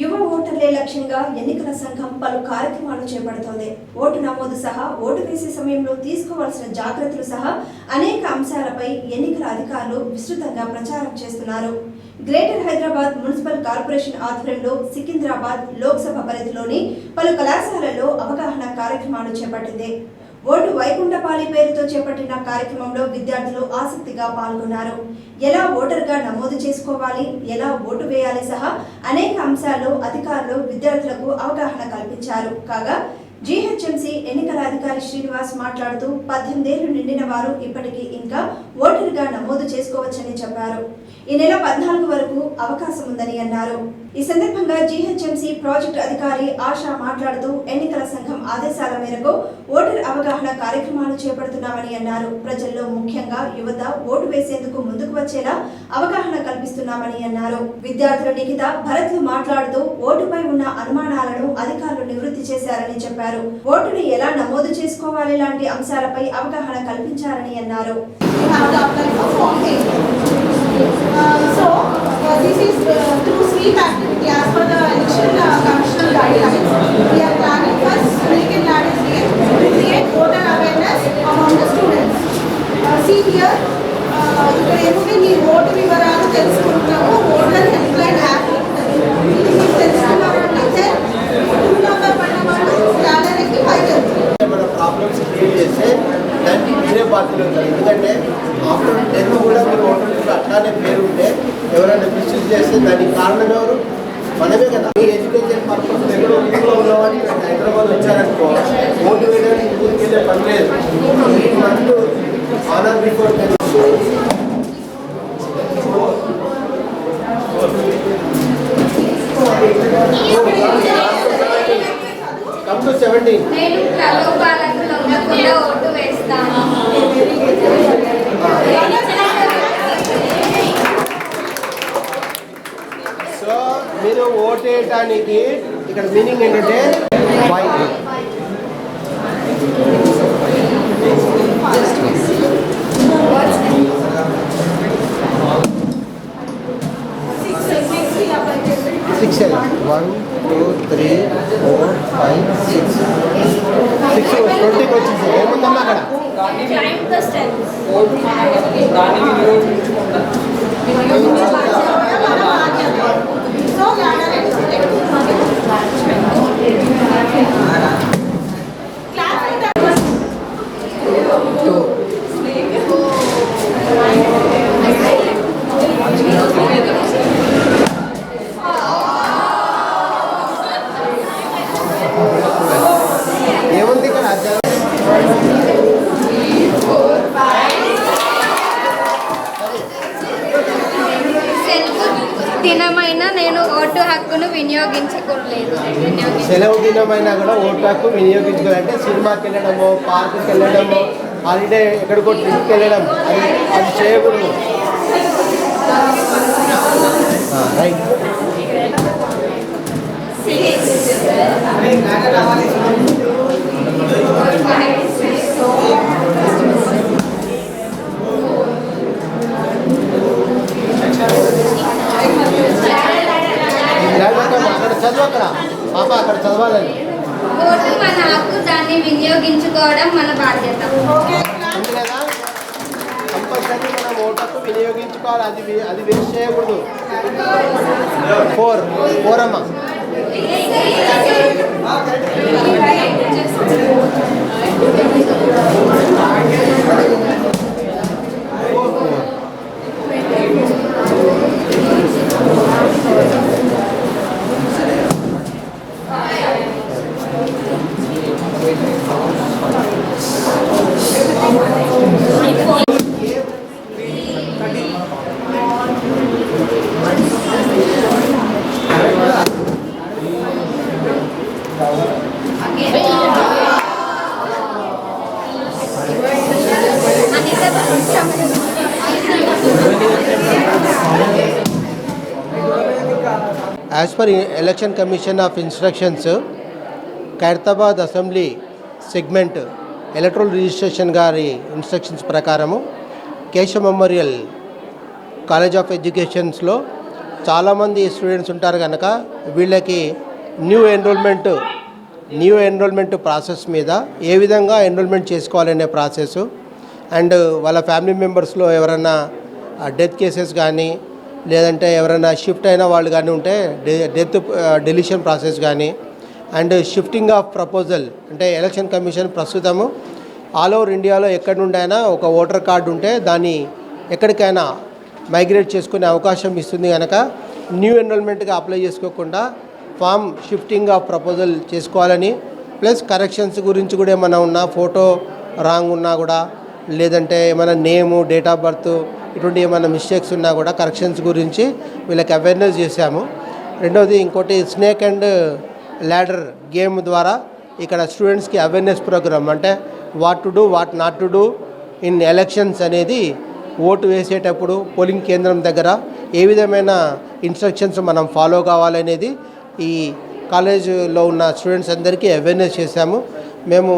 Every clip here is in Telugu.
యువ ఓటర్లే లక్ష్యంగా ఎన్నికల సంఘం పలు కార్యక్రమాలు చేపడుతోంది. ఓటు నమోదు సహా ఓటు వేసే సమయంలో తీసుకోవాల్సిన జాగ్రత్తలు సహా అనేక అంశాలపై ఎన్నికల అధికారులు విస్తృతంగా ప్రచారం చేస్తున్నారు. గ్రేటర్ హైదరాబాద్ మున్సిపల్ కార్పొరేషన్ ఆధ్వర్యంలో సికింద్రాబాద్ లోక్సభ పరిధిలోని పలు కళాశాలల్లో అవగాహన కార్యక్రమాలు చేపట్టింది. ఓటు వైకుంఠపాలి పేరుతో చేపట్టిన కార్యక్రమంలో విద్యార్థులు ఆసక్తిగా పాల్గొన్నారు. ఎలా ఓటర్గా నమోదు చేసుకోవాలి ఎలా ఓటు వేయాలి సహా అనేక అంశాల్లో అధికారులు విద్యార్థులకు అవగాహన కల్పించారు. కాగా జీహెచ్ఎంసీ ఎన్నికల అధికారి శ్రీనివాస్ మాట్లాడుతూ పద్దెనిమిదేళ్ళు నిండిన వారు ఇప్పటికీ ఇంకా ఓటరుగా నమోదు చేసుకోవచ్చని చెప్పారు. ఈ నెల పద్నాలుగు వరకు అవకాశం ఉందని అన్నారు. ఈ సందర్భంగా జీహెచ్ఎంసీ ప్రాజెక్టు అధికారి ఆశ మాట్లాడుతూ ఎన్నికల సంఘం ఆదేశాల మేరకు ఓటర్ అవగాహన కార్యక్రమాలు చేపడుతున్నామని అన్నారు. ప్రజల్లో ముఖ్యంగా యువత ఓటు వేసేందుకు ముందుకు వచ్చేలా అవగాహన కల్పిస్తున్నామని అన్నారు. విద్యార్థులు నిఖిత భరత్లు మాట్లాడుతూ ఓటుపై ఉన్న అనుమానాలను అధికారులు నివృత్తి చేశారని చెప్పారు. ఓటును ఎలా నమోదు చేసుకోవాలి లాంటి అంశాలపై అవగాహన కల్పించారని అన్నారు. Deus. ఎడ్యుకేషన్ పర్పస్ ఎక్కడో ఊళ్ళో హైదరాబాద్ వచ్చారనుకో ఓటు వేయడానికి ఊరికి వెళ్ళే పని లేదు. Month honour before come to seventeen నేను లొంగకుండా ఓటు వేస్తాను. ఓటేయటానికి ఇక్కడ మీనింగ్ ఏంటంటే Y six L one two three four five six six ట్వంటీకి వచ్చింది ఏముందమ్మా అక్కడ సో హక్కును వినియోగించకూడలేదు. వినియోగించ సెలవు దినమైనా కూడా ఓటు హక్కు వినియోగించుకోవాలంటే సినిమాకి వెళ్ళడము పార్కుకి వెళ్ళడము హాలిడే ఎక్కడికో ట్రిప్కి వెళ్ళడం అది అది చేయకూడదు. రైట్ చదువు అక్కడ పాప అక్కడ చదవాలని ఓటు మన హక్కు దాన్ని వినియోగించుకోవడం మన బాధ్యత. కంపల్సరీ మనం వినియోగించుకోవాలి. అది అది వేస్ట్ చేయకూడదు. ఫోర్ ఫోర్ అమ్మ as per election commission of instructions Khairatabad assembly segment electoral registration గారి ఇన్స్ట్రక్షన్స్ ప్రకారము కేశవ మెమోరియల్ కాలేజ్ ఆఫ్ ఎడ్యుకేషన్స్లో చాలామంది స్టూడెంట్స్ ఉంటారు కనుక వీళ్ళకి new enrolment new enrolment process మీద ఏ విధంగా ఎన్రోల్మెంట్ చేసుకోవాలనే ప్రాసెస్ అండ్ వాళ్ళ ఫ్యామిలీ మెంబర్స్లో ఎవరైనా డెత్ కేసెస్ కానీ లేదంటే ఎవరైనా షిఫ్ట్ అయిన వాళ్ళు కానీ ఉంటే డెత్ డెలిషన్ ప్రాసెస్ కానీ అండ్ షిఫ్టింగ్ ఆఫ్ ప్రపోజల్ అంటే ఎలక్షన్ కమిషన్ ప్రస్తుతము ఆల్ ఓవర్ ఇండియాలో ఎక్కడి నుండైనా ఒక ఓటర్ కార్డు ఉంటే దాన్ని ఎక్కడికైనా మైగ్రేట్ చేసుకునే అవకాశం ఇస్తుంది కనుక న్యూ ఎన్రోల్మెంట్గా అప్లై చేసుకోకుండా ఫామ్ షిఫ్టింగ్ ఆఫ్ ప్రపోజల్ చేసుకోవాలని ప్లస్ కరెక్షన్స్ గురించి కూడా ఏమైనా ఉన్నా ఫోటో రాంగ్ ఉన్నా కూడా లేదంటే ఏమైనా నేము డేట్ ఆఫ్ బర్త్ ఇటువంటి ఏమైనా మిస్టేక్స్ ఉన్నా కూడా కరెక్షన్స్ గురించి వీళ్ళకి అవేర్నెస్ చేశాము. రెండవది ఇంకోటి స్నేక్ అండ్ ల్యాడర్ గేమ్ ద్వారా ఇక్కడ స్టూడెంట్స్కి అవేర్నెస్ ప్రోగ్రామ్ అంటే what to do what not to do in elections అనేది ఓటు వేసేటప్పుడు పోలింగ్ కేంద్రం దగ్గర ఏ విధమైన ఇన్స్ట్రక్షన్స్ మనం ఫాలో కావాలనేది ఈ కాలేజీలో ఉన్న స్టూడెంట్స్ అందరికీ అవేర్నెస్ చేశాము. మేము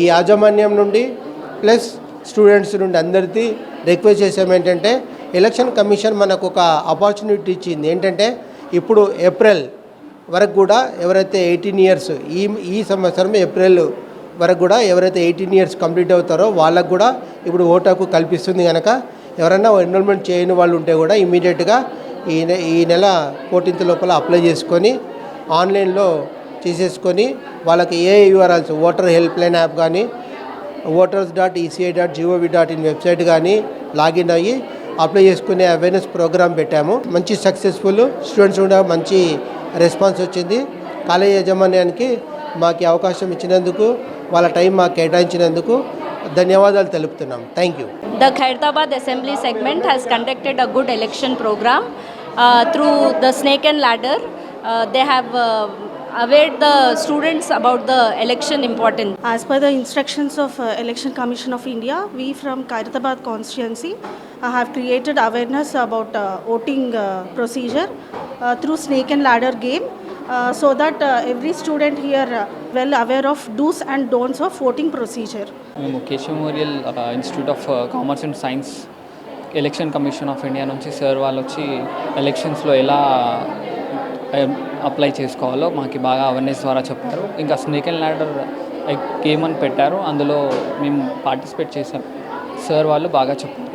ఈ యాజమాన్యం నుండి ప్లస్ స్టూడెంట్స్ నుండి అందరికీ రిక్వెస్ట్ చేసాము ఏంటంటే ఎలక్షన్ కమిషన్ మనకు ఒక ఆపర్చునిటీ ఇచ్చింది. ఏంటంటే ఇప్పుడు ఏప్రిల్ వరకు కూడా ఎవరైతే ఎయిటీన్ ఇయర్స్ ఈ ఈ సంవత్సరం ఏప్రిల్ వరకు కూడా ఎవరైతే ఎయిటీన్ ఇయర్స్ కంప్లీట్ అవుతారో వాళ్ళకు కూడా ఇప్పుడు ఓటు హక్కు కల్పిస్తుంది కనుక ఎవరైనా ఎన్రోల్మెంట్ చేయని వాళ్ళు ఉంటే కూడా ఇమీడియట్గా ఈ నె ఈ నెల ఫోర్టీన్త్ లోపల అప్లై చేసుకొని ఆన్లైన్లో చేసేసుకొని వాళ్ళకి ఏ URLs voter help line app కానీ voters dot ECI dot GOV dot in website కానీ లాగిన్ అయ్యి అప్లై చేసుకునే అవేర్నెస్ ప్రోగ్రామ్ పెట్టాము. మంచి సక్సెస్ఫుల్ స్టూడెంట్స్ కూడా మంచి రెస్పాన్స్ వచ్చింది. కాలేజ్ యాజమాన్యానికి మాకు అవకాశం ఇచ్చినందుకు వాళ్ళ టైం మాకు కేటాయించినందుకు ధన్యవాదాలు తెలుపుతున్నాం thank you The Khairtabad Assembly segment has conducted a good election program uh, through the snake and ladder. Uh, they have uh, aware the students about the election importance. As per the instructions of uh, Election Commission of India, we from Khairatabad constituency uh, have created awareness about uh, voting uh, procedure uh, through snake and ladder game uh, Uh, so that every every student here aware well aware of do's and don'ts of voting procedure. మేము Keshav institute of commerce and science election commission of India నుంచి సార్ వాళ్ళు వచ్చి ఎలక్షన్స్లో ఎలా um, అప్లై చేసుకోవాలో మాకు బాగా అవేర్నెస్ ద్వారా చెప్పారు. ఇంకా స్నేక్ అండ్ ల్యాడర్ గేమ్ అని పెట్టారు. అందులో మేము పార్టిసిపేట్ చేసాం. సార్ వాళ్ళు బాగా చెప్పారు.